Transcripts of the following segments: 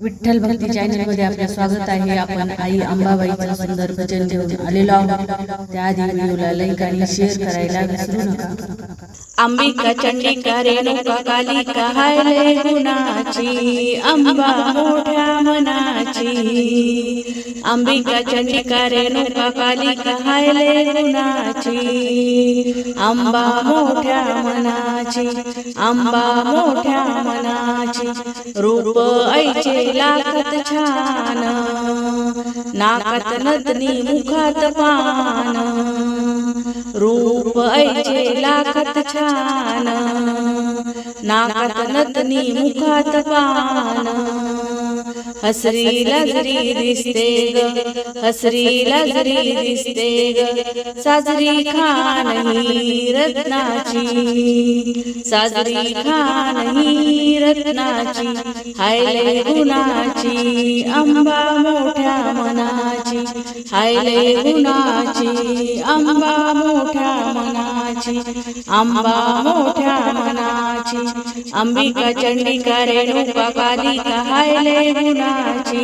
विठ्ठल भक्ती चॅनलमध्ये आपलं स्वागत आहे. आपण आई अंबाबाईचं सुंदर भजन घेऊन आलेलो आहोत. त्याआधी व्हिडिओला लाईक आणि शेअर करायला विसरू नका. अंबिका चंडिका रेणुका कालिका हायले गुणाची. अंबा मोठ्या मनाची. अंबिका चंडिका रेणुका कालिका हायले गुणाची. आंबा मोठ्या मनाची आंबा मोठ्या मनाची रूप ऐचे लाखत छान. नाकात नदनी मुखात पान. रूप ऐचे लाखत छान. नाकात नदनी मुखात पान. हसरी लजरी दिसते ग हसरी लजरी दिसते ग साजरी खान ही रत्नाची. साजरी खान ही रत्नाची हायले गुणाची अंबा मोठ्या मनाची. हायले गुणाची अंबा मोठ्या मनाची. मनाची. आंबा मोठ्या मनाची. अंबिका चंडिका रेणुका कालिका हायले गुणाची.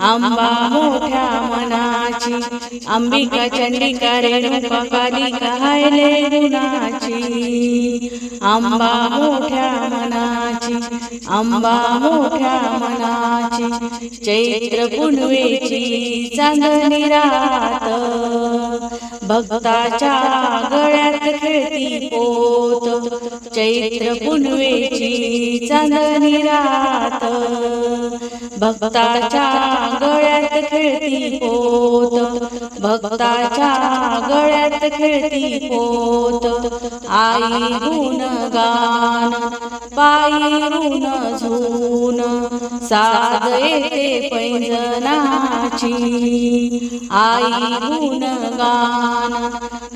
आंबा मोठ्या मनाची. अंबिका चंडिका रेणुका कालिका हायले गुणाची. आंबा मोठ्या मनाची. आंबा मोठ्या मनाची. चैत्र पुनवेची चांदणी रात. भक्ताच्या गळ्यात खेळती पोत चैत्र पुनवेची चांदणी रात. भक्ताच्या गळ्यात खेळती पोत भक्ताच्या खेळत खेळती पोत आई गुणगान पायी ऋण झून साध येते पैंजनाची आई गुणगान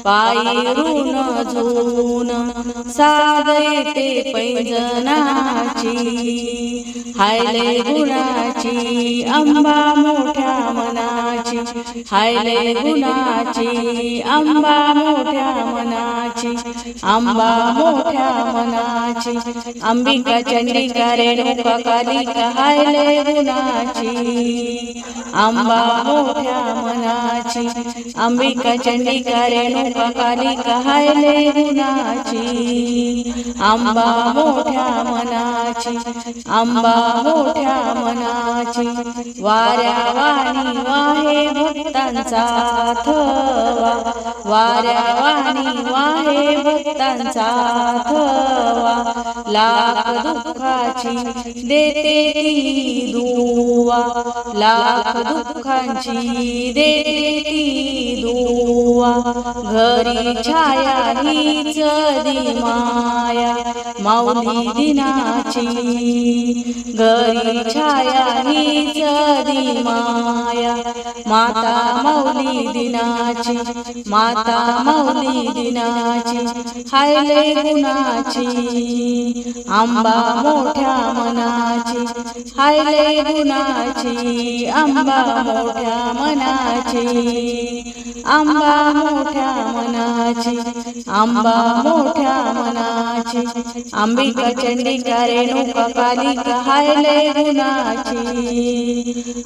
पायी ऋण झून साध येते पैंजनाची हायले गुणाची अंबा मोठ्या मनाची हायले गुणाची आंबा मोठ्या मनाची आंबा मोठ्या मनाची अंबिका चंडिका रेणुका कालिका हायले गुणाची आंबा मोठ्या मनाची अंबिका चंडिका रेणुका कालिका हायले गुणाची अंबा मोठ्या मनाची अंबा मोठ्या मनाची वाऱ्या वाणी वाहे भक्तांचा थवा वाऱ्या वाणी वाहे भक्तांचा थवा लाख दुःखाची देते ती दुवा लाख दुःखांची देते كيدون बुवा घरी छाया हीच माया माऊली दिनाची. घरी छाया हीच माया माता माऊली दिनाची माता माऊली दिनाची. हायले गुणाची आंबा मोठ्या मनाची. हायले गुणाची आंबा मोठ्या मनाची. आंबा मोठ्या मनाची आंबा मोठ्या मनाची. अंबिका चंडिका रेणुका कालिका हायले गुणाची.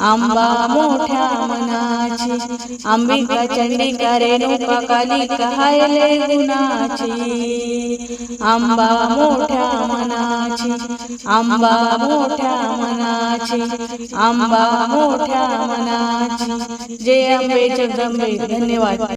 आंबा मोठ्या मनाची अंबिका चंडिका रेणुका कालिका हायले गुणाची. आंबा मोठ्या मनाची आंबा मोठ्या मनाची. आंबा मोठ्या मनाची. जय अंबे जगदंबे. धन्यवाद.